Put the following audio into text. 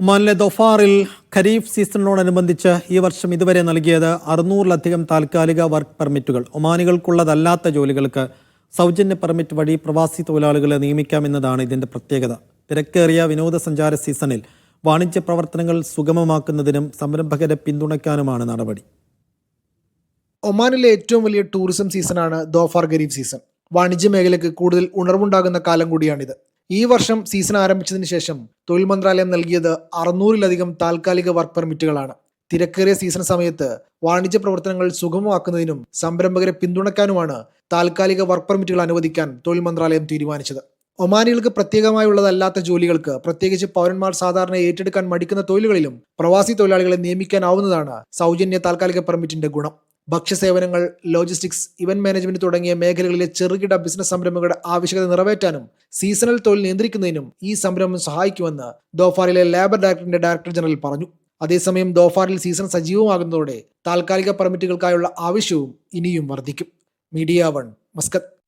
ഒമാനിലെ ദൊഫാറിൽ ഖരീഫ് സീസണിനോടനുബന്ധിച്ച് ഈ വർഷം ഇതുവരെ നൽകിയത് അറുന്നൂറിലധികം താൽക്കാലിക വർക്ക് പെർമിറ്റുകൾ. ഒമാനികൾക്കുള്ളതല്ലാത്ത ജോലികൾക്ക് സൗജന്യ പെർമിറ്റ് വഴി പ്രവാസി തൊഴിലാളികളെ നിയമിക്കാമെന്നതാണ് ഇതിന്റെ പ്രത്യേകത. തിരക്കേറിയ വിനോദസഞ്ചാര സീസണിൽ വാണിജ്യ പ്രവർത്തനങ്ങൾ സുഗമമാക്കുന്നതിനും സംരംഭകരെ പിന്തുണയ്ക്കാനുമാണ് നടപടി. ഒമാനിലെ ഏറ്റവും വലിയ ടൂറിസം സീസണാണ് ദോഫാർ ഗരീബ് സീസൺ. വാണിജ്യ മേഖലയ്ക്ക് കൂടുതൽ ഉണർവുണ്ടാകുന്ന കാലം കൂടിയാണിത്. ഈ വർഷം സീസൺ ആരംഭിച്ചതിന് ശേഷം തൊഴിൽ മന്ത്രാലയം നൽകിയത് അറുന്നൂറിലധികം താൽക്കാലിക വർക്ക് പെർമിറ്റുകളാണ് തിരക്കേറിയ സീസൺ സമയത്ത് വാണിജ്യ പ്രവർത്തനങ്ങൾ സുഗമമാക്കുന്നതിനും സംരംഭകരെ പിന്തുണയ്ക്കാനുമാണ് താൽക്കാലിക വർക്ക് പെർമിറ്റുകൾ അനുവദിക്കാൻ തൊഴിൽ മന്ത്രാലയം തീരുമാനിച്ചത്. ഒമാനികൾക്ക് പ്രത്യേകമായുള്ളതല്ലാത്ത ജോലികൾക്ക് പ്രത്യേകിച്ച് പൗരന്മാർ സാധാരണ ഏറ്റെടുക്കാൻ മടിക്കുന്ന തൊഴിലുകളിലും പ്രവാസി തൊഴിലാളികളെ നിയമിക്കാനാവുന്നതാണ് സൗജന്യ താൽക്കാലിക പെർമിറ്റിന്റെ ഗുണം. ഭക്ഷ്യസേവനങ്ങൾ ലോജിസ്റ്റിക്സ് ഇവന്റ് മാനേജ്മെന്റ് തുടങ്ങിയ മേഖലകളിലെ ചെറുകിട ബിസിനസ് സംരംഭങ്ങളുടെ ആവശ്യകത നിറവേറ്റാനും സീസണൽ തൊഴിൽ നിയന്ത്രിക്കുന്നതിനും ഈ സംരംഭം സഹായിക്കുമെന്ന് ദോഫാറിലെ ലേബർ ഡയറക്ടറിന്റെ ഡയറക്ടർ ജനറൽ പറഞ്ഞു. അതേസമയം ദോഫാറിൽ സീസൺ സജീവമാകുന്നതോടെ താൽക്കാലിക പെർമിറ്റുകൾക്കായുള്ള ആവശ്യവും ഇനിയും വർദ്ധിക്കും. Media one Muscat.